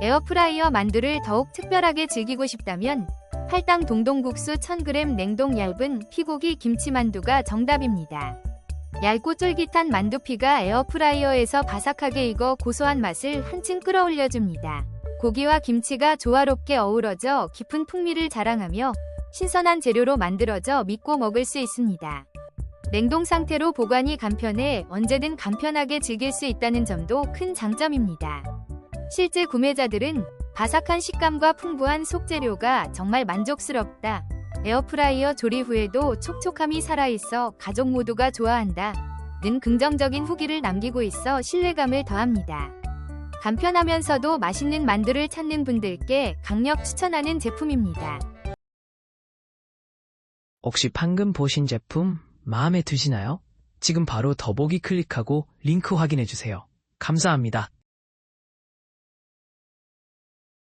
에어프라이어 만두를 더욱 특별하게 즐기고 싶다면 할당 동동국수 1000g 냉동 얇은 피고기 김치만두가 정답입니다. 얇고 쫄깃한 만두피가 에어프라이어에서 바삭하게 익어 고소한 맛을 한층 끌어올려줍니다. 고기와 김치가 조화롭게 어우러져 깊은 풍미를 자랑하며 신선한 재료로 만들어져 믿고 먹을 수 있습니다. 냉동 상태로 보관이 간편해 언제든 간편하게 즐길 수 있다는 점도 큰 장점입니다. 실제 구매자들은 바삭한 식감과 풍부한 속재료가 정말 만족스럽다. 에어프라이어 조리 후에도 촉촉함이 살아있어 가족 모두가 좋아한다. 는 긍정적인 후기를 남기고 있어 신뢰감을 더합니다. 간편하면서도 맛있는 만두를 찾는 분들께 강력 추천하는 제품입니다. 혹시 방금 보신 제품 마음에 드시나요? 지금 바로 더보기 클릭하고 링크 확인해주세요. 감사합니다.